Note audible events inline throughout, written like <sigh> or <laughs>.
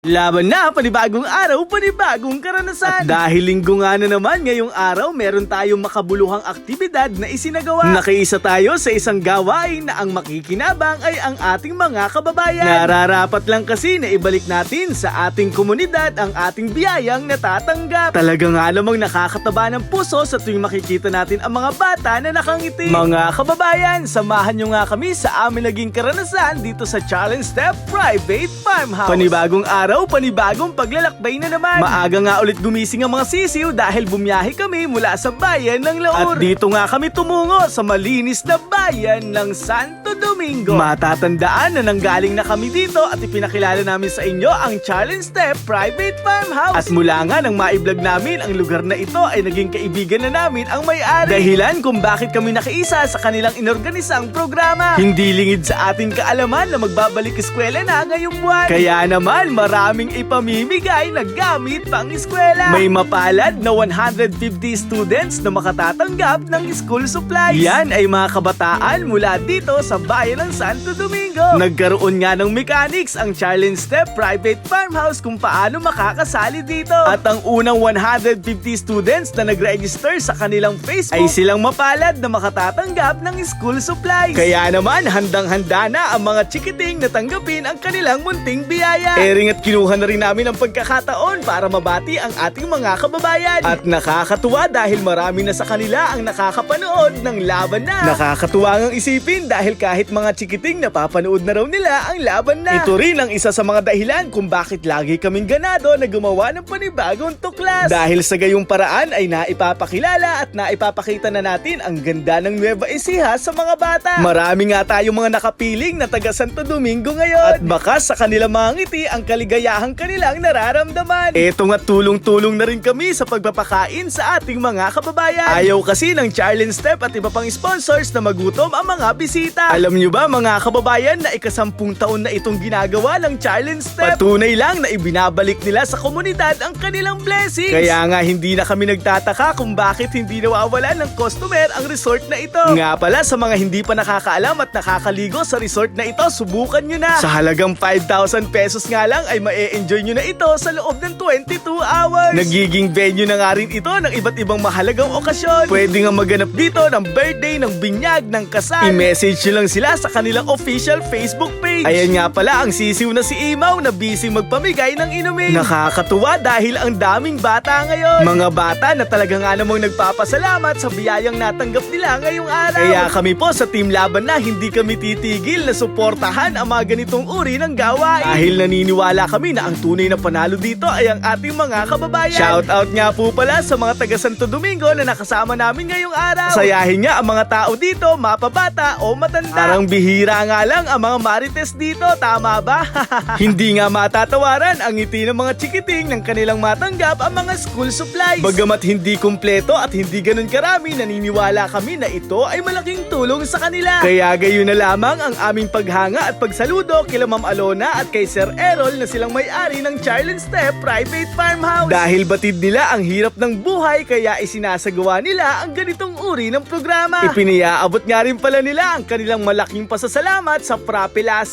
Laban na, panibagong araw, panibagong karanasan. At dahil linggo nga na naman, ngayong araw, meron tayong makabuluhang aktibidad na isinagawa. Nakiisa tayo sa isang gawain na ang makikinabang ay ang ating mga kababayan. Nararapat lang kasi na ibalik natin sa ating komunidad ang ating biyayang natatanggap. Talaga nga namang nakakataba ng puso sa tuwing makikita natin ang mga bata na nakangiti. Mga kababayan, samahan nyo nga kami sa amin naging karanasan dito sa Challenge Step Private Farmhouse. Panibagong araw, panibagong paglalakbay na naman. Maaga nga ulit gumising ang mga sisiw dahil bumiyahe kami mula sa bayan ng Laur. At dito nga kami tumungo sa malinis na bayan ng Santo Domingo. Matatandaan na nanggaling na kami dito at ipinakilala namin sa inyo ang Challenge Step Private Farmhouse. At mula nga nang maiblog namin ang lugar na ito ay naging kaibigan na namin ang may-ari. Dahilan kung bakit kami nakiisa sa kanilang inorganisang programa. Hindi lingid sa ating kaalaman na magbabalik eskwela na ngayong buwan. Kaya naman maraming ipamimigay na gamit pang eskwela. May mapalad na 150 students na makatatanggap ng school supplies. Yan ay mga kabataan mula dito sa bayan ng Santo Domingo. Nagkaroon nga ng mechanics ang Challenge Step Private Farmhouse kung paano makakasali dito. At ang unang 150 students na nag-register sa kanilang Facebook ay silang mapalad na makatatanggap ng school supplies. Kaya naman handang-handa na ang mga chikiting na tanggapin ang kanilang munting biyaya. Ering at kinuha na rin namin ang pagkakataon para mabati ang ating mga kababayan. At nakakatuwa dahil marami na sa kanila ang nakakapanood ng laban na. Nakakatuwa ngang isipin dahil kahit mga chikiting napapanood na raw nila ang laban na. Ito rin ang isa sa mga dahilan kung bakit lagi kaming ganado na gumawa ng panibagong tuklas. Dahil sa gayong paraan ay naipapakilala at naipapakita na natin ang ganda ng Nueva Ecija sa mga bata. Marami nga tayong mga nakapiling na taga Santo Domingo ngayon. At baka sa kanilang mga ngiti ang kaligayahang kanilang nararamdaman. Eto nga tulong-tulong na rin kami sa pagpapakain sa ating mga kababayan. Ayaw kasi ng Charlene Step at iba pang sponsors na magutom ang mga bisita. Alam nyo ba mga kababayan na ikasampung taon na itong ginagawa ng Challenge Step? Patunay lang na ibinabalik nila sa komunidad ang kanilang blessings. Kaya nga hindi na kami nagtataka kung bakit hindi nawawala ng customer ang resort na ito. Nga pala sa mga hindi pa nakakaalam at nakakaligo sa resort na ito, subukan nyo na. Sa halagang 5,000 pesos nga lang ay ma-enjoy nyo na ito sa loob ng 22 hours. Nagiging venue na nga rin ito ng iba't ibang mahalagang okasyon. Pwede nga maganap dito ng birthday, ng binyag, ng kasal. I-message nyo lang sila sa kanilang official Facebook page. Ayan nga pala ang sisiw na si Imaw na busy magpamigay ng inumin. Nakakatuwa dahil ang daming bata ngayon. Mga bata na talaga nga namang nagpapasalamat sa biyayang natanggap nila ngayong araw. Kaya kami po sa Team Laban na hindi kami titigil na suportahan ang mga ganitong uri ng gawain. Dahil naniniwala kami na ang tunay na panalo dito ay ang ating mga kababayan. Shout out nga po pala sa mga taga Santo Domingo na nakasama namin ngayong araw. Sayahin nga ang mga tao dito, mapabata o matanda. Parang bihira nga lang ang mga marites dito, tama ba? <laughs> hindi nga matatawaran ang ngiti ng mga chikiting ng kanilang matanggap ang mga school supplies. Bagamat hindi kumpleto at hindi ganun karami, naniniwala kami na ito ay malaking tulong sa kanila. Kaya gayon na lamang ang aming paghanga at pagsaludo kila Ma'am Alona at kay Sir Errol na silang may-ari ng Charlene Step Private Farmhouse. Dahil batid nila ang hirap ng buhay kaya isinasagawa nila ang ganitong uri ng programa. Ipiniaabot nga rin pala nila ang kanilang malaking pasasalamat sa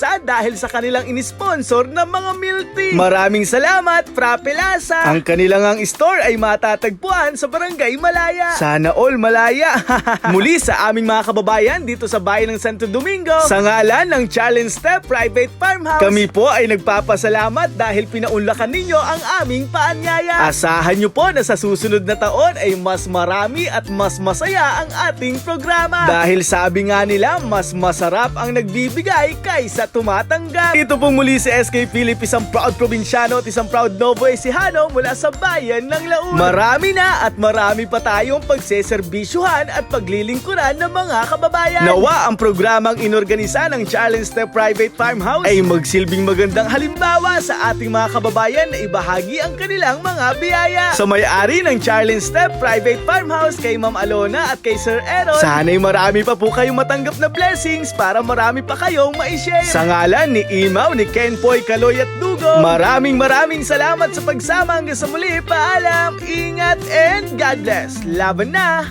Prapelasa dahil sa kanilang inisponsor ng mga milk tea. Maraming salamat Prapelasa. Ang kanilang ang store ay matatagpuan sa Barangay Malaya. Sana all Malaya. <laughs> Muli sa aming mga kababayan dito sa bayan ng Santo Domingo. Sa ngalan ng Challenge Step Private Farmhouse. Kami po ay nagpapasalamat dahil pinaunlakan ninyo ang aming paanyaya. Asahan nyo po na sa susunod na taon ay mas marami at mas masaya ang ating programa. Dahil sabi nga nila, mas masarap ang nagbibigay kaysa tumatanggap. Ito pong muli si SK Philip, isang proud probinsyano at isang proud Novo Ecijano mula sa bayan ng Laun. Marami na at marami pa tayong pagseserbisyuhan at paglilingkuran ng mga kababayan. Nawa ang programang inorganisa ng Challenge Step Private Farmhouse ay magsilbing magandang halimbawa sa ating mga kababayan na ibahagi ang kanilang mga biyaya. Sa may-ari ng Challenge Step Private Farmhouse kay Ma'am Alona at kay Sir Aaron, sana'y marami pa po kayong matanggap na blessings para marami pa kayong ma-share. Sa ngalan ni Imaw, ni Ken Poy, Kaloy at Dugo, maraming maraming salamat sa pagsama hanggang sa muli. Paalam, ingat, and God bless. Laban na!